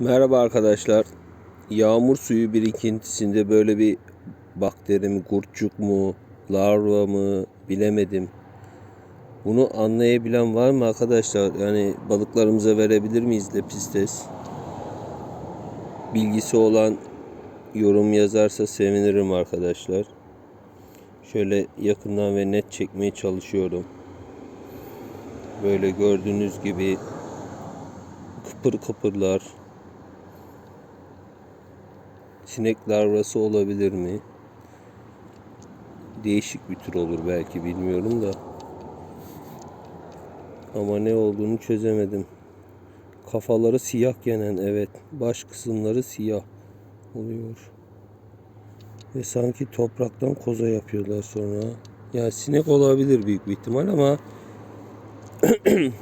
Merhaba arkadaşlar. Yağmur suyu birikintisinde böyle bir bakteri mi, kurtçuk mu, larva mı bilemedim. Bunu anlayabilen var mı arkadaşlar? Yani balıklarımıza verebilir miyiz lepistes? Bilgisi olan yorum yazarsa sevinirim arkadaşlar. Şöyle yakından ve net çekmeye çalışıyorum. Böyle gördüğünüz gibi kıpır kıpırlar. Sinek larvası olabilir mi? Değişik bir tür olur belki bilmiyorum da. Ama ne olduğunu çözemedim. Kafaları siyah genen evet. Baş kısımları siyah oluyor. Ve sanki topraktan koza yapıyorlar sonra. Ya sinek olabilir büyük bir ihtimal ama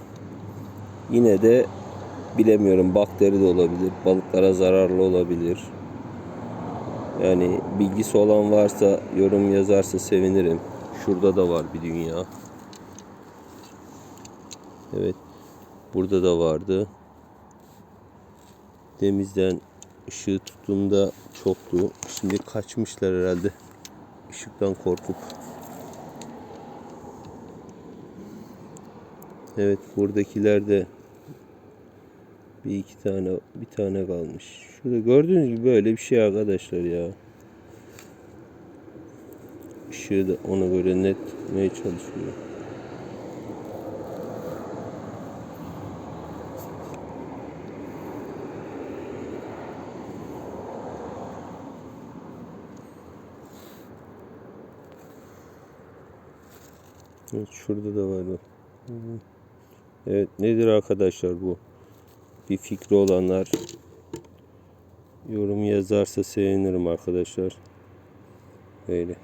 yine de bilemiyorum. Bakteri de olabilir. Balıklara zararlı olabilir. Yani bilgisi olan varsa yorum yazarsa sevinirim. Şurada da var bir dünya. Evet. Burada da vardı. Denizden ışığı tuttuğumda çoktu. Şimdi kaçmışlar herhalde. Işıktan korkup. Evet buradakiler de bir iki tane bir tane kalmış. Şurada gördüğünüz gibi böyle bir şey arkadaşlar ya. Işığı da ona göre net tutmaya çalışıyor. Evet şurada da var. Evet nedir arkadaşlar bu? Bir fikri olanlar yorum yazarsa sevinirim arkadaşlar. Öyle.